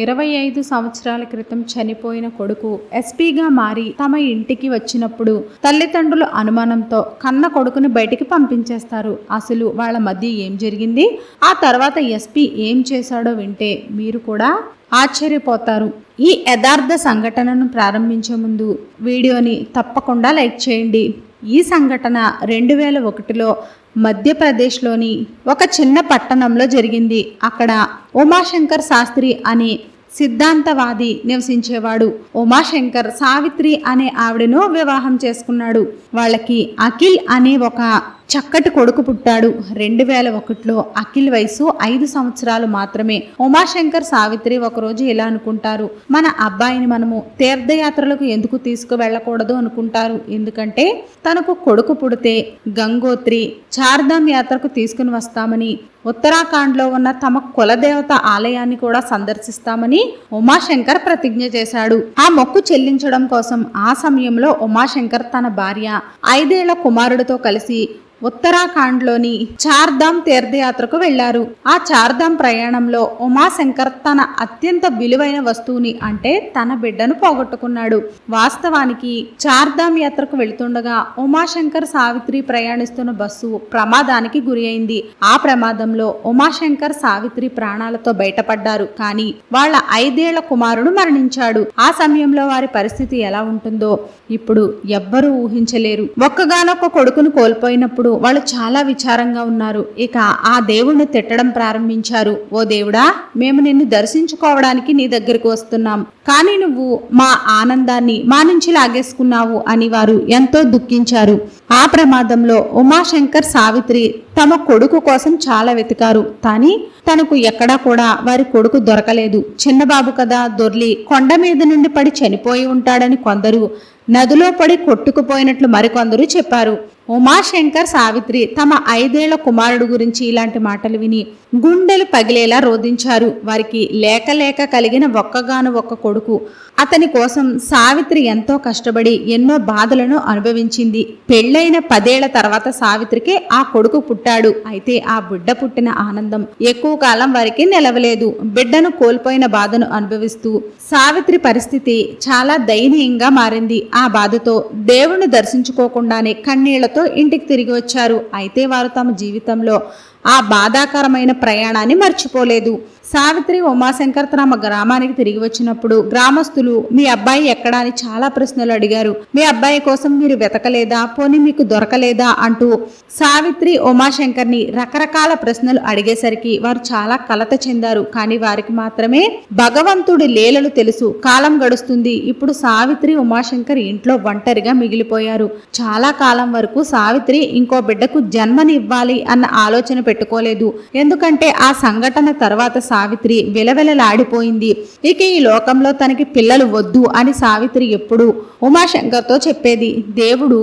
ఇరవై ఐదు సంవత్సరాల క్రితం చనిపోయిన కొడుకు ఎస్పీగా మారి తమ ఇంటికి వచ్చినప్పుడు తల్లిదండ్రులు అనుమానంతో కన్న కొడుకుని బయటికి పంపించేస్తారు. అసలు వాళ్ళ మధ్య ఏం జరిగింది? ఆ తర్వాత ఎస్పీ ఏం చేశాడో వింటే మీరు కూడా ఆశ్చర్యపోతారు. ఈ యథార్థ సంఘటనను ప్రారంభించే ముందు వీడియోని తప్పకుండా లైక్ చేయండి. ఈ సంఘటన రెండు వేల ఒకటిలో మధ్యప్రదేశ్లోని ఒక చిన్న పట్టణంలో జరిగింది. అక్కడ ఉమాశంకర్ శాస్త్రి అనే సిద్ధాంతవాది నివసించేవాడు. ఉమాశంకర్ సావిత్రి అనే ఆవిడను వివాహం చేసుకున్నాడు. వాళ్ళకి అఖిల్ అనే ఒక చక్కటి కొడుకు పుట్టాడు. రెండు వేల ఒకటిలో అఖిల్ వయసు ఐదు సంవత్సరాలు మాత్రమే. ఉమాశంకర్ సావిత్రి ఒకరోజు ఇలా అనుకుంటారు. మన అబ్బాయిని మనము తీర్థయాత్రలకు ఎందుకు తీసుకువెళ్ళకూడదు అనుకుంటారు. ఎందుకంటే తనకు కొడుకు పుడితే గంగోత్రి చార్ధామ్ యాత్రకు తీసుకుని వస్తామని ఉత్తరాఖండ్లో ఉన్న తమ కులదేవత ఆలయాన్ని కూడా సందర్శిస్తామని ఉమాశంకర్ ప్రతిజ్ఞ చేశాడు. ఆ మొక్కు చెల్లించడం కోసం ఆ సమయంలో ఉమాశంకర్ తన భార్య ఐదేళ్ళ కుమారుడితో కలిసి ఉత్తరాఖండ్లోని చార్ధామ్ తీర్థయాత్రకు వెళ్ళారు ఆ చార్ధామ్ ప్రయాణంలో ఉమాశంకర్ తన అత్యంత విలువైన వస్తువుని అంటే తన బిడ్డను పోగొట్టుకున్నాడు. వాస్తవానికి చార్ధామ్ యాత్రకు వెళుతుండగా ఉమాశంకర్ సావిత్రి ప్రయాణిస్తున్న బస్సు ప్రమాదానికి గురి అయింది. ఆ ప్రమాదంలో ఉమాశంకర్ సావిత్రి ప్రాణాలతో బయటపడ్డారు. కానీ వాళ్ళ ఐదేళ్ళ కుమారుడు మరణించాడు. ఆ సమయంలో వారి పరిస్థితి ఎలా ఉంటుందో ఇప్పుడు ఎవ్వరూ ఊహించలేరు. ఒక్కగానొక్క కొడుకును కోల్పోయినప్పుడు వాళ్ళు చాలా విచారంగా ఉన్నారు. ఇక ఆ దేవుణ్ణి తిట్టడం ప్రారంభించారు. ఓ దేవుడా మేము నిన్ను దర్శించుకోవడానికి నీ దగ్గరకు వస్తున్నాం. కానీ నువ్వు మా ఆనందాన్ని మా నుంచి లాగేసుకున్నావు అని వారు ఎంతో దుఃఖించారు. ఆ ప్రమాదంలో ఉమాశంకర్ సావిత్రి తమ కొడుకు కోసం చాలా వెతికారు. కానీ తనకు ఎక్కడా కూడా వారి కొడుకు దొరకలేదు. చిన్నబాబు కదా దొర్లి కొండ మీద నుండి పడి చనిపోయి ఉంటాడని కొందరు నదిలో పడి కొట్టుకుపోయినట్లు మరికొందరు చెప్పారు. ఉమాశంకర్ సావిత్రి తమ ఐదేళ్ళ కుమారుడు గురించి ఇలాంటి మాటలు విని గుండెలు పగిలేలా రోధించారు. వారికి లేక లేక కలిగిన ఒక్కగాను ఒక్క కొడుకు. అతని కోసం సావిత్రి ఎంతో కష్టపడి ఎన్నో బాధలను అనుభవించింది. పెళ్ళైన పదేళ్ళ తర్వాత సావిత్రికి ఆ కొడుకు పుట్టాడు. అయితే ఆ బిడ్డ పుట్టిన ఆనందం ఎక్కువ కాలం వారికి నిలవలేదు. బిడ్డను కోల్పోయిన బాధను అనుభవిస్తూ సావిత్రి పరిస్థితి చాలా దయనీయంగా మారింది. ఆ బాధతో దేవుణ్ణి దర్శించుకోకుండానే కన్నీళ్ళతో ఇంటికి తిరిగి వచ్చారు. అయితే వారు తమ జీవితంలో ఆ బాధాకరమైన ప్రయాణాన్ని మర్చిపోలేదు. సావిత్రి ఉమాశంకర్ తమ గ్రామానికి తిరిగి వచ్చినప్పుడు గ్రామస్తులు మీ అబ్బాయి ఎక్కడా? అని చాలా ప్రశ్నలు అడిగారు. మీ అబ్బాయి కోసం మీరు వెతకలేదా? పోనీ మీకు దొరకలేదా? అంటూ సావిత్రి ఉమాశంకర్ని రకరకాల ప్రశ్నలు అడిగేసరికి వారు చాలా కలత చెందారు. కానీ వారికి మాత్రమే భగవంతుడి లీలలు తెలుసు. కాలం గడుస్తుంది. ఇప్పుడు సావిత్రి ఉమాశంకర్ ఇంట్లో ఒంటరిగా మిగిలిపోయారు. చాలా కాలం వరకు సావిత్రి ఇంకో బిడ్డకు జన్మనివ్వాలి అన్న ఆలోచన పెట్టుకోలేదు. ఎందుకంటే ఆ సంఘటన తర్వాత సావిత్రి విలవెలలాడిపోయింది. ఇక ఈ లోకంలో తనకి పిల్లలు వద్దు అని సావిత్రి ఎప్పుడు ఉమాశంకర్తో చెప్పేది. దేవుడు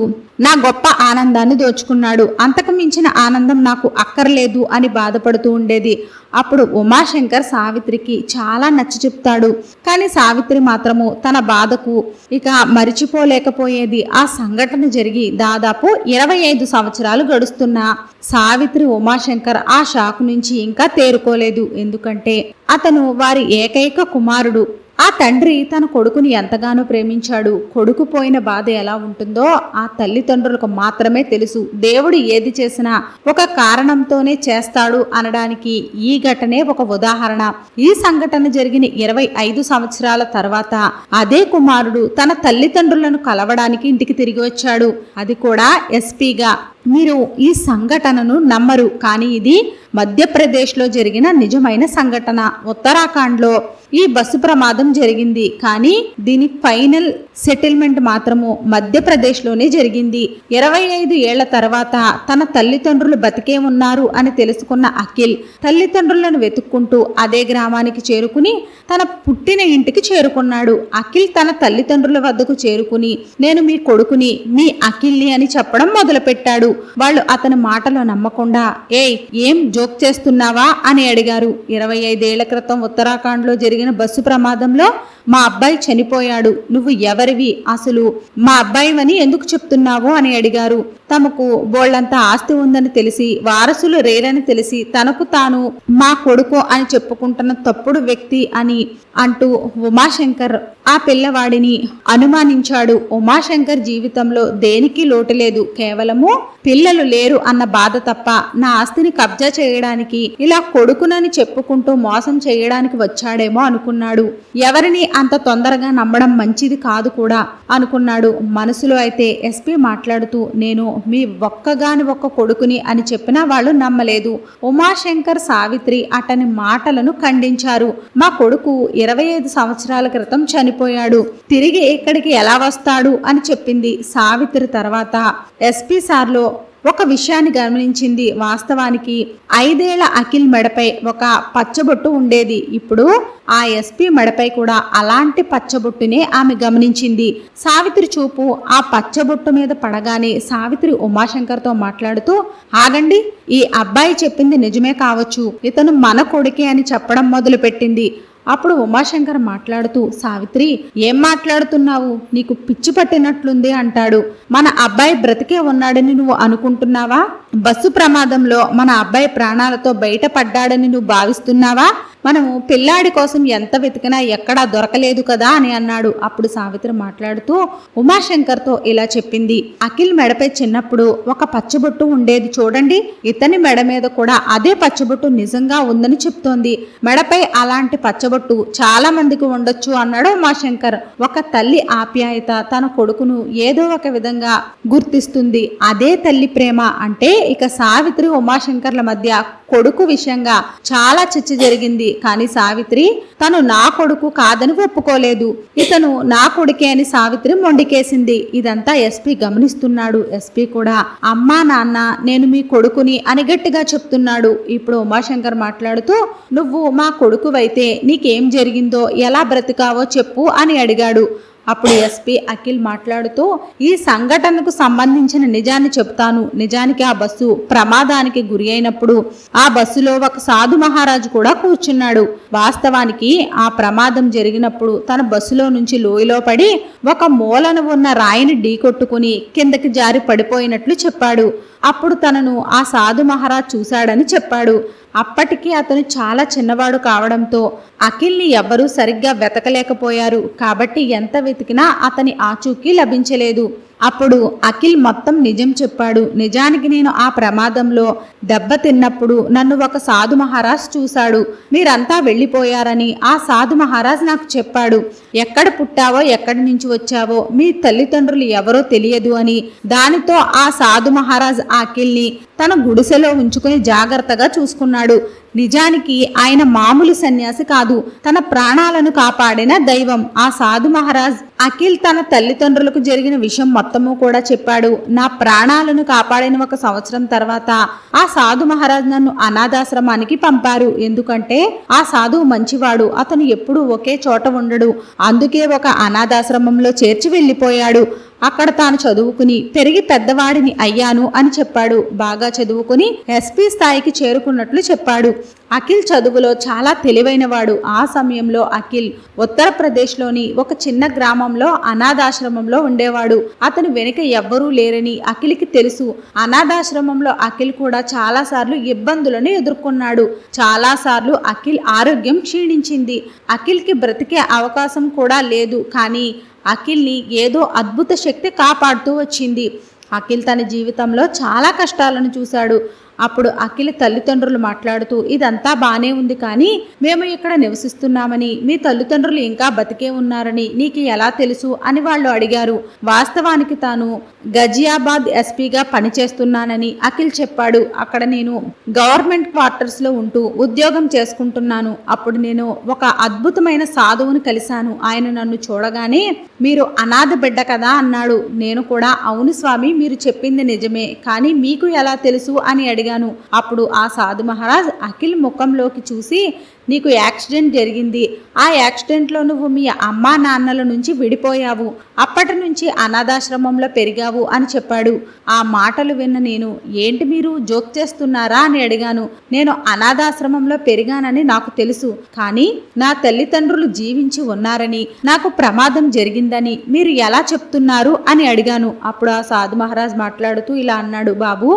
నా గొప్ప ఆనందాన్ని దోచుకున్నాడు. అంతకు మించిన ఆనందం నాకు అక్కర్లేదు అని బాధపడుతూ ఉండేది. అప్పుడు ఉమాశంకర్ సావిత్రికి చాలా నచ్చి చెప్తాడు. కానీ సావిత్రి మాత్రము తన బాధకు ఇక మరిచిపోలేకపోయేది. ఆ సంఘటన జరిగి దాదాపు ఇరవై ఐదు సంవత్సరాలు గడుస్తున్నా. సావిత్రి ఉమాశంకర్ ఆ షాకు నుంచి ఇంకా తేరుకోలేదు. ఎందుకంటే అతను వారి ఏకైక కుమారుడు. ఆ తండ్రి తన కొడుకుని ఎంతగానో ప్రేమించాడు. కొడుకు పోయిన బాధ ఎలా ఉంటుందో ఆ తల్లిదండ్రులకు మాత్రమే తెలుసు. దేవుడు ఏది చేసినా ఒక కారణంతోనే చేస్తాడు అనడానికి ఈ ఘటనే ఒక ఉదాహరణ. ఈ సంఘటన జరిగిన ఇరవై ఐదు సంవత్సరాల తర్వాత అదే కుమారుడు తన తల్లిదండ్రులను కలవడానికి ఇంటికి తిరిగి వచ్చాడు. అది కూడా ఎస్పీగా మీరు ఈ సంఘటనను నమ్మరు. కానీ ఇది మధ్యప్రదేశ్లో జరిగిన నిజమైన సంఘటన. ఉత్తరాఖండ్లో ఈ బస్సు ప్రమాదం జరిగింది. కానీ దీని ఫైనల్ సెటిల్మెంట్ మాత్రము మధ్యప్రదేశ్లోనే జరిగింది. ఇరవై ఐదు ఏళ్ళ తర్వాత తన తల్లిదండ్రులు బతికే ఉన్నారు అని తెలుసుకున్న అఖిల్ తల్లిదండ్రులను వెతుక్కుంటూ అదే గ్రామానికి చేరుకుని తన పుట్టిన ఇంటికి చేరుకున్నాడు. అఖిల్ తన తల్లిదండ్రుల వద్దకు చేరుకుని నేను మీ కొడుకుని మీ అఖిల్ని అని చెప్పడం మొదలుపెట్టాడు. వాళ్ళు అతని మాటలో నమ్మకుండా ఏయ్ ఏం జోక్ చేస్తున్నావా? అని అడిగారు. ఇరవై ఐదేళ్ళ క్రితం ఉత్తరాఖండ్లో జరిగిన బస్సు ప్రమాదంలో మా అబ్బాయి చనిపోయాడు. నువ్వు ఎవరివి అసలు? మా అబ్బాయివని ఎందుకు చెప్తున్నావు? అని అడిగారు. తమకు బోళ్ళంత ఆస్తి ఉందని తెలిసి వారసులు రేరని తెలిసి తనకు తాను మా కొడుకు అని చెప్పుకుంటున్న తప్పుడు వ్యక్తి అని అంటూ ఉమాశంకర్ ఆ పిల్లవాడిని అనుమానించాడు. ఉమాశంకర్ జీవితంలో దేనికి లోటు లేదు? కేవలము పిల్లలు లేరు అన్న బాధ తప్ప నా ఆస్తిని కబ్జా చేయడానికి ఇలా కొడుకునని చెప్పుకుంటూ మోసం చేయడానికి వచ్చాడేమో అనుకున్నాడు. ఎవరిని అంత తొందరగా నమ్మడం మంచిది కాదు కూడా అనుకున్నాడు. మనసులో అయితే ఎస్పీ మాట్లాడుతూ నేను మీ ఒక్కగాని ఒక్క కొడుకుని అని చెప్పినా వాళ్ళు నమ్మలేదు. ఉమాశంకర్ సావిత్రి అతని మాటలను ఖండించారు. మా కొడుకు ఇరవై ఐదు సంవత్సరాల క్రితం చనిపోయాడు. తిరిగి ఇక్కడికి ఎలా వస్తాడు? అని చెప్పింది సావిత్రి తర్వాత. ఎస్పీ సార్లో ఒక విషయాన్ని గమనించింది. వాస్తవానికి ఐదేళ్ళ అఖిల్ మెడపై ఒక పచ్చబొట్టు ఉండేది. ఇప్పుడు ఆ ఎస్పీ మెడపై కూడా అలాంటి పచ్చబొట్టునే ఆమె గమనించింది. సావిత్రి చూపు ఆ పచ్చబొట్టు మీద పడగానే సావిత్రి ఉమాశంకర్తో మాట్లాడుతూ ఆగండి ఈ అబ్బాయి చెప్పింది నిజమే కావచ్చు. ఇతను మన కొడుకే అని చెప్పడం మొదలుపెట్టింది. అప్పుడు ఉమాశంకర్ మాట్లాడుతూ సావిత్రి ఏం మాట్లాడుతున్నావు? నీకు పిచ్చి పట్టినట్లుంది అంటాడు. మన అబ్బాయి బ్రతికే ఉన్నాడని నువ్వు అనుకుంటున్నావా? బస్సు ప్రమాదంలో మన అబ్బాయి ప్రాణాలతో బయటపడ్డాడని నువ్వు భావిస్తున్నావా? మనము పిల్లాడి కోసం ఎంత వెతికినా ఎక్కడా దొరకలేదు కదా అని అన్నాడు. అప్పుడు సావిత్రి మాట్లాడుతూ ఉమాశంకర్తో ఇలా చెప్పింది. అఖిల్ మెడపై చిన్నప్పుడు ఒక పచ్చబొట్టు ఉండేది చూడండి. ఇతని మెడ మీద కూడా అదే పచ్చబొట్టు నిజంగా ఉందని చెప్తోంది. మెడపై అలాంటి పచ్చబొట్టు చాలా మందికి ఉండొచ్చు అన్నాడు ఉమాశంకర్. ఒక తల్లి ఆప్యాయత తన కొడుకును ఏదో ఒక విధంగా గుర్తిస్తుంది. అదే తల్లి ప్రేమ అంటే ఇక సావిత్రి ఉమాశంకర్ల మధ్య కొడుకు విషయంగా చాలా చర్చ జరిగింది. కానీ సావిత్రి తను నా కొడుకు కాదని ఒప్పుకోలేదు. ఇతను నా కొడుకే అని సావిత్రి మొండికేసింది. ఇదంతా ఎస్పీ గమనిస్తున్నాడు. ఎస్పీ కూడా అమ్మా నాన్న నేను మీ కొడుకుని అని గట్టిగా చెప్తున్నాడు. ఇప్పుడు ఉమాశంకర్ మాట్లాడుతూ నువ్వు మా కొడుకువైతే నీకేం జరిగిందో ఎలా బ్రతికావో చెప్పు అని అడిగాడు. అప్పుడు ఎస్పీ అఖిల్ మాట్లాడుతూ ఈ సంఘటనకు సంబంధించిన నిజాన్ని చెప్తాను నిజానికి ఆ బస్సు ప్రమాదానికి గురి అయినప్పుడు ఆ బస్సులో ఒక సాధు మహారాజు కూడా కూర్చున్నాడు. వాస్తవానికి ఆ ప్రమాదం జరిగినప్పుడు తన బస్సులో నుంచి లోయలో పడి ఒక మూలను ఉన్న రాయిని ఢీకొట్టుకుని కిందకి జారి పడిపోయినట్లు చెప్పాడు. అప్పుడు తనను ఆ సాధు మహారాజ్ చూశాడని చెప్పాడు. అప్పటికీ అతను చాలా చిన్నవాడు కావడంతో అఖిల్ని ఎవ్వరూ సరిగ్గా వెతకలేకపోయారు. కాబట్టి ఎంత వెతికినా అతని ఆచూకీ లభించలేదు. అప్పుడు అఖిల్ మొత్తం నిజం చెప్పాడు. నిజానికి నేను ఆ ప్రమాదంలో దెబ్బ తిన్నప్పుడు నన్ను ఒక సాధు మహారాజ్ చూశాడు. మీరంతా వెళ్ళిపోయారని ఆ సాధు మహారాజ్ నాకు చెప్పాడు. ఎక్కడ పుట్టావో ఎక్కడి నుంచి వచ్చావో మీ తల్లిదండ్రులు ఎవరో తెలియదు అని. దానితో ఆ సాధు మహారాజ్ అఖిల్ని తన గుడిసెలో ఉంచుకుని జాగ్రత్తగా చూసుకున్నాడు. నిజానికి ఆయన మామూలు సన్యాసి కాదు. తన ప్రాణాలను కాపాడిన దైవం. ఆ సాధు మహారాజ్ అఖిల్ తన తల్లిదండ్రులకు జరిగిన విషయం మొత్తము కూడా చెప్పాడు. నా ప్రాణాలను కాపాడిన ఒక సంవత్సరం తర్వాత ఆ సాధు మహారాజ్ నన్ను అనాథాశ్రమానికి పంపారు. ఎందుకంటే ఆ సాధువు మంచివాడు. అతను ఎప్పుడూ ఒకే చోట ఉండడు. అందుకే ఒక అనాథాశ్రమంలో చేర్చి వెళ్ళిపోయాడు. అక్కడ తాను చదువుకుని పెరిగి పెద్దవాడిని అయ్యాను అని చెప్పాడు. బాగా చదువుకుని ఎస్పీ స్థాయికి చేరుకున్నట్లు చెప్పాడు. అఖిల్ చదువులో చాలా తెలివైనవాడు. ఆ సమయంలో అఖిల్ ఉత్తరప్రదేశ్లోని ఒక చిన్న గ్రామంలో అనాథాశ్రమంలో ఉండేవాడు. అతను వెనుక ఎవ్వరూ లేరని అఖిల్కి తెలుసు. అనాథాశ్రమంలో అఖిల్ కూడా చాలాసార్లు ఇబ్బందులను ఎదుర్కొన్నాడు. చాలాసార్లు అఖిల్ ఆరోగ్యం క్షీణించింది. అఖిల్కి బ్రతికే అవకాశం కూడా లేదు. కానీ అఖిల్ని ఏదో అద్భుత శక్తి కాపాడుతూ వచ్చింది. అఖిల్ తన జీవితంలో చాలా కష్టాలను చూశాడు. అప్పుడు అఖిల్ తల్లిదండ్రులు మాట్లాడుతూ ఇదంతా బానే ఉంది కానీ మేము ఇక్కడ నివసిస్తున్నామని మీ తల్లిదండ్రులు ఇంకా బతికే ఉన్నారని నీకు ఎలా తెలుసు? అని వాళ్ళు అడిగారు. వాస్తవానికి తాను గజియాబాద్ ఎస్పీగా పనిచేస్తున్నానని అఖిల్ చెప్పాడు. అక్కడ నేను గవర్నమెంట్ క్వార్టర్స్లో ఉంటూ ఉద్యోగం చేసుకుంటున్నాను. అప్పుడు నేను ఒక అద్భుతమైన సాధువును కలిశాను. ఆయన నన్ను చూడగానే మీరు అనాథ బిడ్డ కదా అన్నాడు. నేను కూడా అవును స్వామి మీరు చెప్పింది నిజమే. కానీ మీకు ఎలా తెలుసు? అని అడిగాను అడిగాను. అప్పుడు ఆ సాధు మహారాజ్ అఖిల్ ముఖంలోకి చూసి నీకు యాక్సిడెంట్ జరిగింది. ఆ యాక్సిడెంట్లో నువ్వు మీ అమ్మా నాన్నల నుంచి విడిపోయావు. అప్పటి నుంచి అనాథాశ్రమంలో పెరిగావు అని చెప్పాడు. ఆ మాటలు విన్న నేను ఏంటి మీరు? జోక్ చేస్తున్నారా? అని అడిగాను. నేను అనాథాశ్రమంలో పెరిగానని నాకు తెలుసు కానీ నా తల్లిదండ్రులు జీవించి ఉన్నారని నాకు ప్రమాదం జరిగిందని మీరు ఎలా చెప్తున్నారు? అని అడిగాను. అప్పుడు ఆ సాధు మహారాజ్ మాట్లాడుతూ ఇలా అన్నాడు. బాబు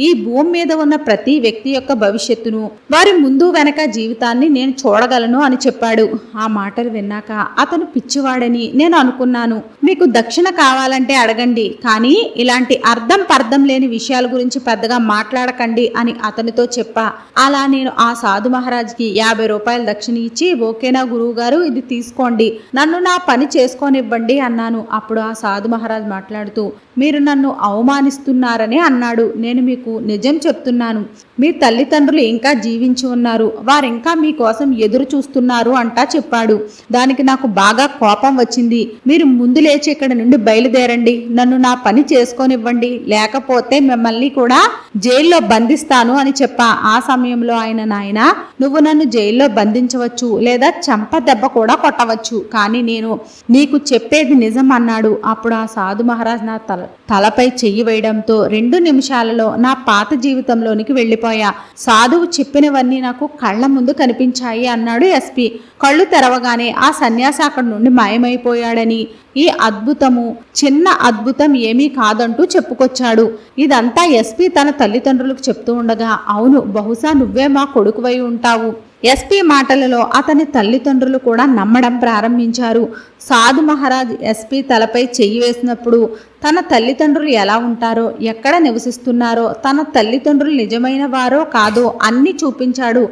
ఈ భూమి మీద ఉన్న ప్రతి వ్యక్తి యొక్క భవిష్యత్తును వారి ముందు వెనక జీవితాన్ని నేను చూడగలను అని చెప్పాడు. ఆ మాటలు విన్నాక అతను పిచ్చివాడని నేను అనుకున్నాను. మీకు దక్షిణ కావాలంటే అడగండి కానీ ఇలాంటి అర్థం పర్థం లేని విషయాల గురించి పెద్దగా మాట్లాడకండి అని అతనితో చెప్పా. అలా నేను ఆ సాధు మహారాజ్కి యాభై రూపాయలు దక్షిణ ఇచ్చి ఓకేనా గురువు గారు ఇది తీసుకోండి. నన్ను నా పని చేసుకోనివ్వండి అన్నాను. అప్పుడు ఆ సాధు మహారాజ్ మాట్లాడుతూ మీరు నన్ను అవమానిస్తున్నారని అన్నాడు. నేను మీకు నిజం చెప్తున్నాను. మీ తల్లిదండ్రులు ఇంకా జీవించి ఉన్నారు. వారింకా మీకోసం ఎదురు చూస్తున్నారు అంటా చెప్పాడు. దానికి నాకు బాగా కోపం వచ్చింది. మీరు ముందు లేచి ఇక్కడ నుండి బయలుదేరండి. నన్ను నా పని చేసుకోనివ్వండి. లేకపోతే మిమ్మల్ని కూడా జైల్లో బంధిస్తాను అని చెప్పా. ఆ సమయంలో ఆయన నాయన నువ్వు నన్ను జైల్లో బంధించవచ్చు లేదా చంప దెబ్బ కూడా కొట్టవచ్చు. కానీ నేను నీకు చెప్పేది నిజం అన్నాడు. అప్పుడు ఆ సాధు మహారాజ్ నా తల తలపై చెయ్యి వేయడంతో రెండు నిమిషాలలో నా పాత జీవితంలోనికి వెళ్ళిపోయా. సాధువు చెప్పినవన్నీ నాకు కళ్ళ ముందు కనిపించాయి అన్నాడు ఎస్పీ. కళ్ళు తెరవగానే ఆ సన్యాసి అక్కడి నుండి మాయమైపోయాడని. ఈ అద్భుతము చిన్న అద్భుతం ఏమీ కాదంటూ చెప్పుకొచ్చాడు. ఇదంతా ఎస్పీ తన తల్లిదండ్రులకు చెప్తూ ఉండగా అవును బహుశా నువ్వే మా కొడుకువై ఉంటావు. ఎస్పీ మాటలలో అతని తల్లిదండ్రులు కూడా నమ్మడం ప్రారంభించారు. సాధు మహారాజ్ ఎస్పీ తలపై చెయ్యి వేసినప్పుడు తన తల్లిదండ్రులు ఎలా ఉంటారో ఎక్కడ నివసిస్తున్నారో తన తల్లిదండ్రులు నిజమైన వారో కాదో అన్నీ చూపించాడు.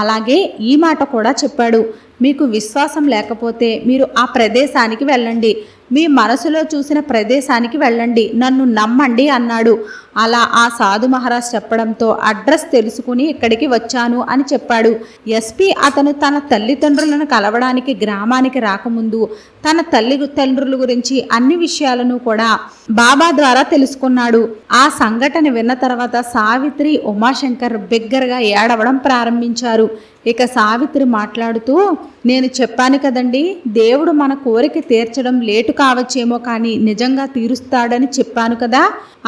అలాగే ఈ మాట కూడా చెప్పాడు. మీకు విశ్వాసం లేకపోతే మీరు ఆ ప్రదేశానికి వెళ్ళండి. మీ మనసులో చూసిన ప్రదేశానికి వెళ్ళండి. నన్ను నమ్మండి అన్నాడు. అలా ఆ సాధు మహారాజ్ చెప్పడంతో అడ్రస్ తెలుసుకుని ఇక్కడికి వచ్చాను అని చెప్పాడు. ఎస్పీ అతను తన తల్లిదండ్రులను కలవడానికి గ్రామానికి రాకముందు తన తల్లి తండ్రుల గురించి అన్ని విషయాలను కూడా బాబా ద్వారా తెలుసుకున్నాడు. ఆ సంఘటన విన్న తర్వాత సావిత్రి ఉమాశంకర్ బిగ్గరగా ఏడవడం ప్రారంభించారు. ఇక సావిత్రి మాట్లాడుతూ నేను చెప్పాను కదండి దేవుడు మన కోరిక తీర్చడం లేటు కావచ్చేమో కానీ నిజంగా తీరుస్తాడని చెప్పాను కదా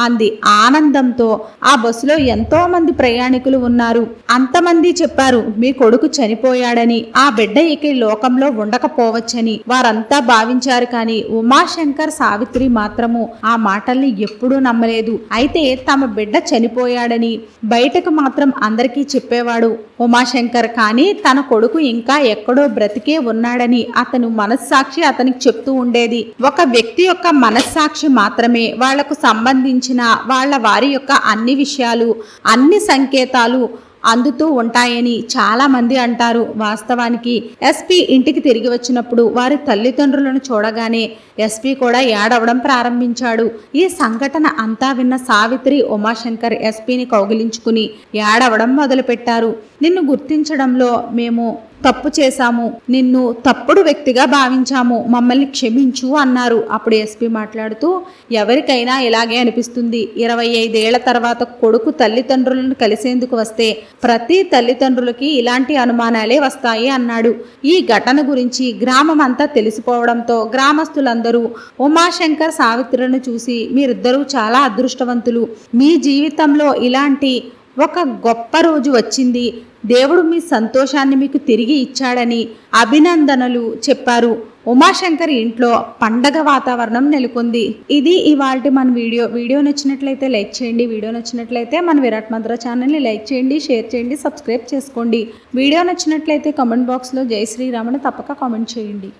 అంది ఆనందంతో. ఆ బస్సులో ఎంతో మంది ప్రయాణికులు ఉన్నారు. అంతమంది చెప్పారు మీ కొడుకు చనిపోయాడని ఆ బిడ్డ ఇక లోకంలో ఉండకపోవచ్చని. వారంతా భావించారు కానీ ఉమాశంకర్ సావిత్రి మాత్రము ఆ మాటల్ని ఎప్పుడూ నమ్మలేదు. అయితే తమ బిడ్డ చనిపోయాడని బయటకు మాత్రం అందరికీ చెప్పేవాడు ఉమాశంకర్ కానీ తన కొడుకు ఇంకా ఎక్కడో బ్రతికే ఉన్నాడని అతను మనస్సాక్షి అతనికి చెప్తూ ఉండేది. ఒక వ్యక్తి యొక్క మనస్సాక్షి మాత్రమే వాళ్ళకు సంబంధించిన వాళ్ళ వారి యొక్క అన్ని విషయాలు అన్ని సంకేతాలు అందుతూ ఉంటాయని చాలా మంది అంటారు. వాస్తవానికి ఎస్పీ ఇంటికి తిరిగి వచ్చినప్పుడు వారి తల్లిదండ్రులను చూడగానే ఎస్పీ కూడా ఏడవడం ప్రారంభించాడు. ఈ సంఘటన అంతా విన్న సావిత్రి ఉమాశంకర్ ఎస్పీని కౌగిలించుకుని ఏడవడం మొదలుపెట్టారు. నిన్ను గుర్తించడంలో మేము తప్పు చేశాము. నిన్ను తప్పుడు వ్యక్తిగా భావించాము. మమ్మల్ని క్షమించు అన్నారు. అప్పుడు ఎస్పీ మాట్లాడుతూ ఎవరికైనా ఇలాగే అనిపిస్తుంది. ఇరవై ఐదేళ్ళ తర్వాత కొడుకు తల్లిదండ్రులను కలిసేందుకు వస్తే ప్రతి తల్లిదండ్రులకి ఇలాంటి అనుమానాలే వస్తాయి అన్నాడు. ఈ ఘటన గురించి గ్రామం అంతా తెలిసిపోవడంతో గ్రామస్తులందరూ ఉమాశంకర్ సావిత్రులను చూసి మీరిద్దరూ చాలా అదృష్టవంతులు. మీ జీవితంలో ఇలాంటి ఒక గొప్ప రోజు వచ్చింది. దేవుడు మీ సంతోషాన్ని మీకు తిరిగి ఇచ్చాడని అభినందనలు చెప్పారు. ఉమాశంకర్ ఇంట్లో పండగ వాతావరణం నెలకొంది. ఇది ఇవాళ మన వీడియో. వీడియో నచ్చినట్లయితే లైక్ చేయండి. వీడియో నచ్చినట్లయితే మన విరాట్ మంత్ర ఛానల్ని లైక్ చేయండి షేర్ చేయండి సబ్స్క్రైబ్ చేసుకోండి. వీడియో నచ్చినట్లయితే కామెంట్ బాక్స్లో జై శ్రీరామని తప్పక కామెంట్ చేయండి.